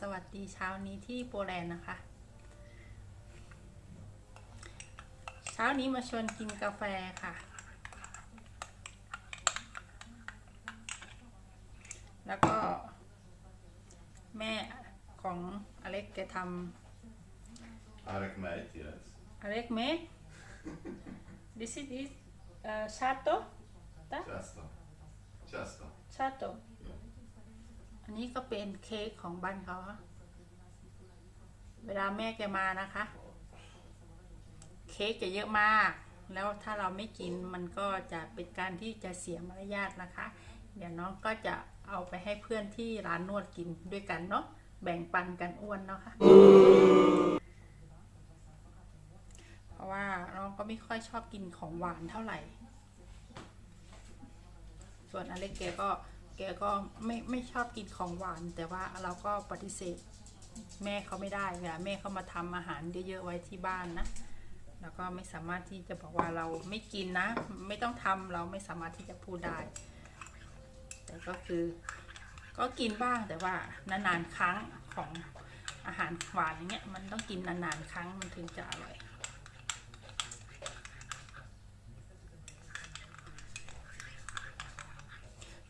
สวัสดีเช้านี้ที่โปแลนด์นะคะ เช้านี้มาชวนกินกาแฟค่ะ แล้วก็ แม่ของอเล็กแกท Ark meid, yes. ำอเล็กเม This is is uh, chato Chasta. Chasta. chato อันนี้ก็เป็นเค้กของบ้านเขาเวลาแม่แกมานะคะ เค้กจะเยอะมาก แล้วถ้าเราไม่กินมันก็จะเป็นการที่จะเสียมารยาทนะคะ เดี๋ยวน้องก็จะเอาไปให้เพื่อนที่ร้านนวดกินด้วยกันเนาะแบ่งปันกันอ้วนเนาะค่ะ เพราะว่าน้องก็ไม่ค่อยชอบกินของหวานเท่าไหร่ ส่วนอเล็กแกก็ แกก็ไม่ไม่ชอบกินของหวาน แต่ว่าเราก็ปฏิเสธแม่เขาไม่ได้เวลาแม่เขามาทำอาหารเยอะๆไว้ที่บ้านนะแล้วก็ไม่สามารถที่จะบอกว่าเราไม่กินนะ ไม่ต้องทำเราไม่สามารถที่จะพูดได้ แต่ก็คือ ก็กินบ้างแต่ว่านานๆครั้งของอาหารหวานอย่างเงี้ยมันต้องกินนานๆครั้งมันถึงจะอร่อย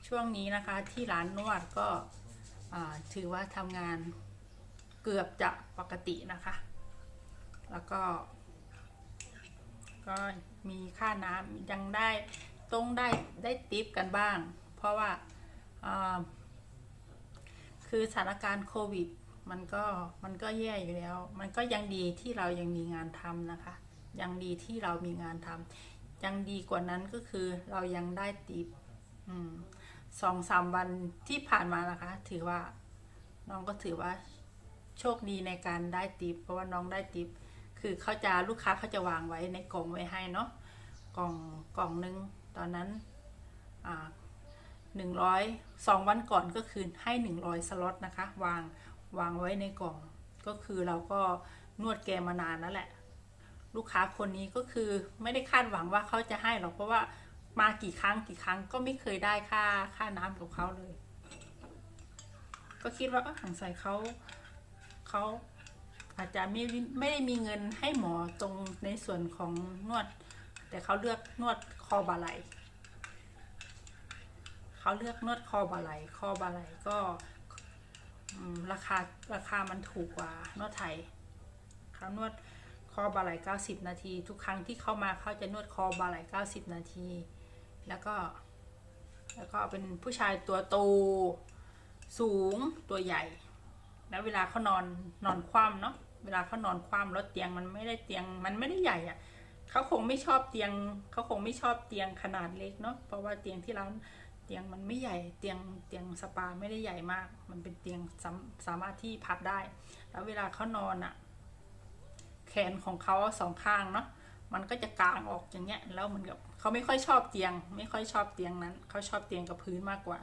ช่วงนี้นะคะที่ร้านนวดก็ถือว่าทำงานเกือบจะปกตินะคะ แล้วก็ ก็มีค่าน้ำยังได้ต้องได้ได้ติปกันบ้าง เพราะว่าอ่าคือสถานการณ์โควิดมันก็มันก็แย่อยู่แล้ว มันก็ยังดีที่เรายังมีงานทำนะคะ ยังดีที่เรามีงานทำยังดีกว่านั้นก็คือเรายังได้ติปอืม สองสามวันที่ผ่านมานะคะ ถือว่าน้องก็ถือว่าโชคดีในการได้ติปเพราะว่าน้องได้ติปคือเขาจะลูกค้าเขาจะวางไว้ในกล่องไว้ให้เนาะกล่องกล่องหนึงตอนนั้นอ่าหนึ่งร้อยสองวันก่อนก็คือให้หนึ่งร้อยสล็อตนะคะ วางวางไว้ในกล่อง ก็คือเราก็นวดแกมานานแล้วแหละ ลูกค้าคนนี้ก็คือไม่ได้คาดหวังว่าเขาจะให้หรอกเพราะว่า มากี่ครั้งกี่ครั้งก็ไม่เคยได้ค่าค่าน้ำกับเขาเลย ก็คิดว่าเอ้อหังใส่เขาเขาอาจจะไม่ไม่ได้มีเงินให้หมอตรงในส่วนของนวด แต่เขาเลือกนวดคอบาไหลเขาเลือกนวดคอบาไหลคอบาไหลก็ราคาราคามันถูกกว่านวดไทยเขานวดคอบาไหล90 นาที ทุกครั้งที่เข้ามาเขาจะนวดคอบาไหล90 นาที แล้วก็ แล้วก็เป็นผู้ชายตัวโตสูงตัวใหญ่ แล้วเวลาเขานอนนอนคว่ำเนาะเวลาเขานอนคว่ำแล้วเตียงมันไม่ได้เตียงมันไม่ได้ใหญ่อะ่ะเขาคงไม่ชอบเตียงเขาคงไม่ชอบเตียงขนาดเล็กเนาะเพราะว่าเตียงที่ร้านเตียงมันไม่ใหญ่เตียงเตียงสปาไม่ได้ใหญ่มาก มันเป็นเตียงสามสามารถที่พับได้ แล้วเวลาเขานอนอะ่ะ แขนของเขาสองข้างเนาะ มันก็จะกางออกอย่างเงี้ยแล้วเหมือนกับเขาไม่ค่อยชอบเตียง ไม่ค่อยชอบเตียงนั้นเขาชอบเตียงกับพื้นมากกว่า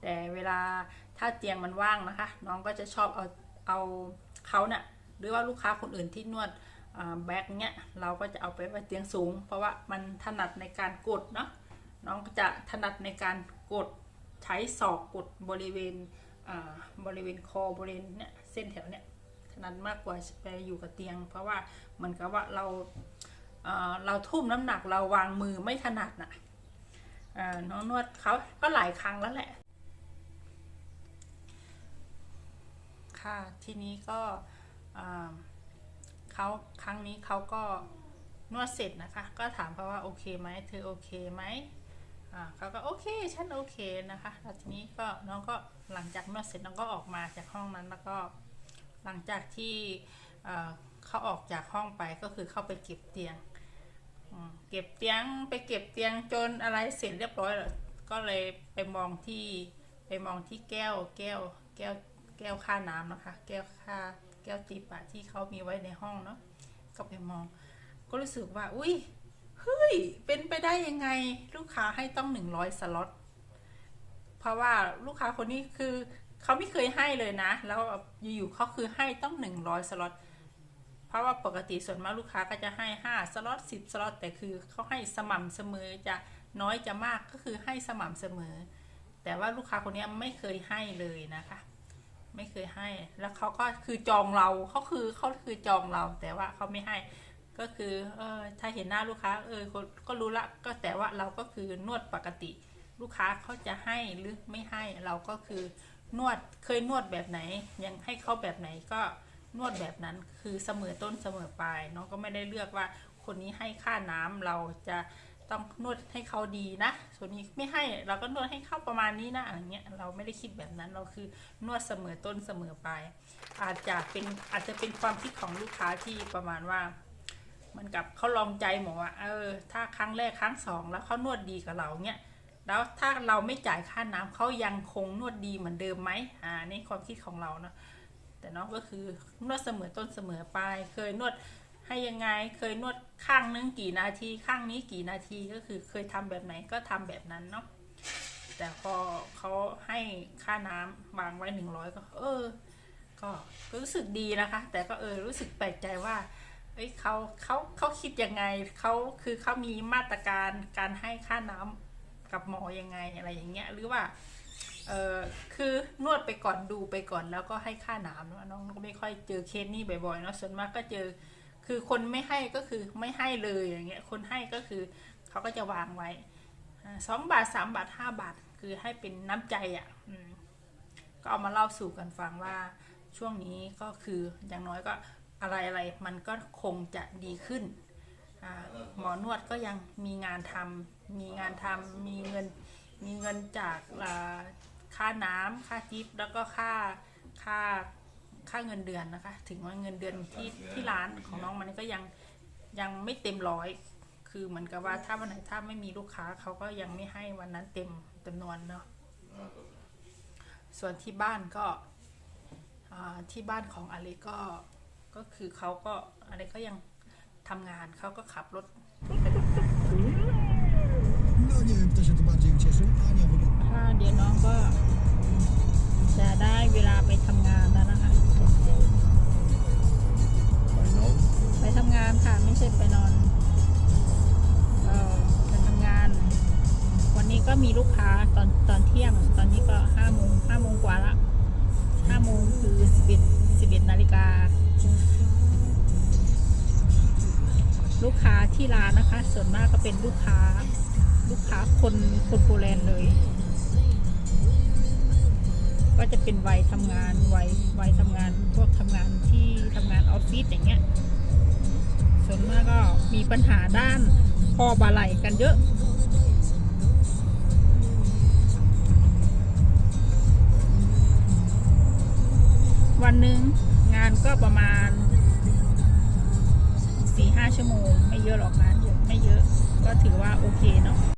แต่เวลาถ้าเตียงมันว่างนะคะ น้องก็จะชอบเอาเอาเขาเนะ่ะหรือว่าลูกค้าคนอื่นที่นวดแบ็คเนี้ยเราก็จะเอาไปไว้เตียงสูง เพราะว่ามันถนัดในการกดเนาะน้องก็จะถนัดในการกดใช้ศอกกดบริเวณบริเวณคอบริเวณเนี้ยเส้นแถวเนี้ยถนัดมากกว่าไปอยู่กับเตียง เพราะว่าเหมือนกับว่าเรา เราทุ่มน้ำหนักเราวางมือไม่ถนัดน่ะอ่าน้องนวดเขาก็หลายครั้งแล้วแหละ ค่ะทีนี้ก็เขาครั้งนี้เขาก็นวดเสร็จนะคะ ก็ถามเขาว่าโอเคไหมเธอโอเคไหมเขาก็โอเคฉันโอเคนะคะแล้วทีนี้ก็น้องก็หลังจากนวดเสร็จน้องก็ออกมาจากห้องนั้นแล้วก็หลังจากที่เขาออกจากห้องไปก็คือเข้าไปเก็บเตียง เก็บเตียงไปเก็บเตียงจนอะไรเสร็จเรียบร้อยแล้วก็เลยไปมองที่ไปมองที่แก้วแก้วแก้วแก้วค่าน้ำนะคะ แก้วค่าแก้วติปอะที่เขามีไว้ในห้องเนาะก็ไปมอง ก็รู้สึกว่า อุ้ยเฮ้ยเป็นไปได้ยังไง ลูกค้าให้ต้องหนึ่งร้อยสล็อตเพราะว่าลูกค้าคนนี้คือเขาไม่เคยให้เลยนะ แล้วอยู่ๆเขาคือให้ต้องหนึ่งร้อยสล็อต เพราะว่าปกติส่วนมากลูกค้าก็จะให้ห้าสล็อตสิบสล็อต แต่คือเขาให้สม่ำเสมอจะน้อยจะมากก็คือให้สม่ำเสมอ แต่ว่าลูกค้าคนนี้ไม่เคยให้เลยนะคะ ไม่เคยให้ แล้วเขาก็คือจองเราเขาคือเขาคือจองเรา แต่ว่าเขาไม่ให้ ก็คือเออถ้าเห็นหน้าลูกค้าเออคนก็รู้ละก็แต่ว่าเราก็คือนวดปกติ ลูกค้าเขาจะให้หรือไม่ให้เราก็คือนวดเคยนวดแบบไหน ยังให้เขาแบบไหนก็ นวดแบบนั้นคือเสมอต้นเสมอปลายน้องก็ไม่ได้เลือกว่าคนนี้ให้ค่าน้ำเราจะต้องนวดให้เขาดีนะส่วนนี้ไม่ให้เราก็นวดให้เขาประมาณนี้นะอะไรเงี้ยเราไม่ได้คิดแบบนั้นเราคือนวดเสมอต้นเสมอปลายอาจจะเป็นอาจจะเป็นความคิดของลูกค้าที่ประมาณว่าเหมันกับเขาลองใจหมอว่าเออ ถ้าครั้งแรกครั้งสองแล้วเขานวดดีกับเราเนี่ยแล้วถ้าเราไม่จ่ายค่าน้ำเขายังคงนวดดีเหมือนเดิมไหมอ่านี่ความคิดของเราเนาะ แต่น้องก็คือนวดเสมอต้นเสมอปลายเคยนวดให้ยังไงเคยนวดข้างนึงกี่นาทีข้างนี้กี่นาทีก็คือเคยทำแบบไหนก็ทำแบบนั้นเนาะแต่พอเขาให้ค่าน้ำวางไว้หนึ่งร้อยก็ เออ ก็รู้สึกดีนะคะ แต่ก็เออรู้สึกแปลกใจว่าเอ้ยเขาเขาเขาคิดยังไงเขาคือเขามีมาตรการการให้ค่าน้ำกับหมอยังไงอะไรอย่างเงี้ย หรือว่า เออคือนวดไปก่อนดูไปก่อนแล้วก็ให้ค่าน้ำเนอะน้องก็ไม่ค่อยเจอเคสนี้บ่อยๆเนาะส่วนมากก็เจอ คือคนไม่ให้ก็คือไม่ให้เลยอย่างเงี้ยคนให้ก็คือเขาก็จะวางไว้สองบาทสามบาทห้าบาท คือให้เป็นน้ำใจอะ่ะก็เอามาเล่าสู่กันฟังว่าช่วงนี้ก็คืออย่างน้อยก็อะไรอะไรมันก็คงจะดีขึ้นหมอนวดก็ยังมีงานทำมีงานทำมีเงินมีเงินจากา ค่าน้ำค่าทิปแล้วก็ค่าค่าค่าเงินเดือนนะคะ ถึงว่าเงินเดือนที่ที่ร้านของน้องมันก็ยังยังไม่เต็มร้อย คือเหมือนกับว่าถ้าวันไหนถ้าไม่มีลูกค้าเขาก็ยังไม่ให้วันนั้นเต็มจำนวนเนาะส่วนที่บ้านก็อ่าที่บ้านของอเล็กก็ก็คือเขาก็อเล็กก็ยังทำงานเขาก็ขับรถ No nie wiem, kto się tu bardziej ตอนตอนเที่ยงตอนนี้ก็ห้าโมงห้าโมงกว่าละห้าโมงคือสิบเอ็ดสิบเอ็ดนาฬิกา ลูกค้าที่ร้านนะคะ ส่วนมากก็เป็นลูกค้า ลูกค้าคนคนโปแลนด์เลย ก็จะเป็นวัยทำงานวัยวัยทำงานพวกทำงานที่ทำงานออฟฟิศอย่างเงี้ย ส่วนมากก็มีปัญหาด้านคอบาไหลกันเยอะ นึง งานก็ประมาณสี่ห้าชั่วโมง ไม่เยอะหรอกนะไม่เยอะก็ถือว่าโอเคเนาะ